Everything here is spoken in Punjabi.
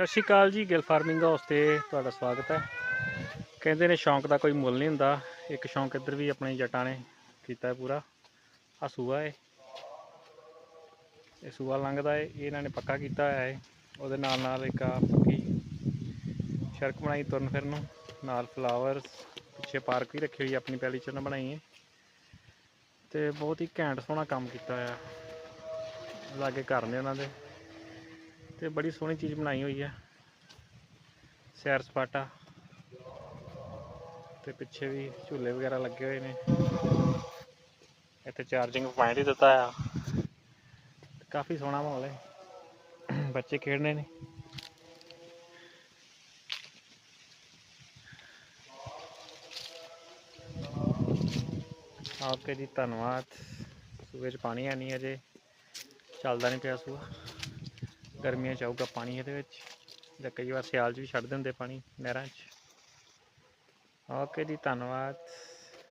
ਸਤਿ ਸ਼੍ਰੀ ਅਕਾਲ ਜੀ, ਗਿਲ ਫਾਰਮਿੰਗ ਹਾਊਸ ਤੇ ਤੁਹਾਡਾ ਸਵਾਗਤ ਹੈ। ਕਹਿੰਦੇ ਨੇ ਸ਼ੌਂਕ ਦਾ ਕੋਈ ਮੁੱਲ ਨਹੀਂ ਹੁੰਦਾ। ਇੱਕ ਸ਼ੌਂਕ ਇੱਧਰ ਵੀ ਆਪਣੇ ਜੱਟਾਂ ਨੇ ਕੀਤਾ ਪੂਰਾ। ਆ ਸੂਆ ਏ। ਇਹ ਸੂਆ ਲੰਘਦਾ ਹੈ ਇਹਨਾਂ ਨੇ ਪੱਕਾ ਕੀਤਾ ਹੋਇਆ ਹੈ ਉਹਦੇ ਨਾਲ ਨਾਲ ਇੱਕ ਆ ਪੱਕੀ ਸੜਕ ਬਣਾਈ ਤੁਰਨ ਫਿਰਨ ਨੂੰ। ਨਾਲ ਫਲਾਵਰਸ, ਪਿੱਛੇ ਪਾਰਕ ਵੀ ਰੱਖੀ ਹੋਈ ਆਪਣੀ ਪਹਿਲੀ ਚ ਨਾ ਬਣਾਈ ਹੈ ਤੇ ਬਹੁਤ ਹੀ ਘੈਂਟ ਸੋਹਣਾ ਕੰਮ ਕੀਤਾ ਹੋਇਆ। ਲਾਗੇ ਘਰ ਨੇ ਉਹਨਾਂ ਦੇ। ਤੇ ਬੜੀ ਸੋਹਣੀ ਚੀਜ਼ ਬਣਾਈ ਹੋਈ ਹੈ ਸੈਰ ਸਪਾਟਾ ਤੇ ਪਿੱਛੇ ਵੀ ਝੂਲੇ ਵਗੈਰਾ ਲੱਗੇ ਹੋਏ ਨੇ। ਇੱਥੇ ਚਾਰਜਿੰਗ ਪੁਆਇੰਟ ਹੀ ਦਿੱਤਾ ਆ। ਕਾਫੀ ਸੋਹਣਾ ਮਾਹੌਲ ਹੈ। ਬੱਚੇ ਖੇਡਣੇ ਨੇ। ਓਕੇ ਜੀ, ਧੰਨਵਾਦ। ਸੂਬੇ 'ਚ ਪਾਣੀ ਹੈ ਨਹੀਂ ਅਜੇ। ਚੱਲਦਾ ਨਹੀਂ ਪਿਆ ਸੂਆ। ਗਰਮੀਆਂ ਚ ਆਊਗਾ ਪਾਣੀ ਇਹਦੇ ਵਿੱਚ। ਜਾਂ ਕਈ ਵਾਰ ਸਿਆਲ 'ਚ ਵੀ ਛੱਡ ਦਿੰਦੇ ਪਾਣੀ ਨਹਿਰਾਂ 'ਚ। ਓਕੇ ਜੀ, ਧੰਨਵਾਦ।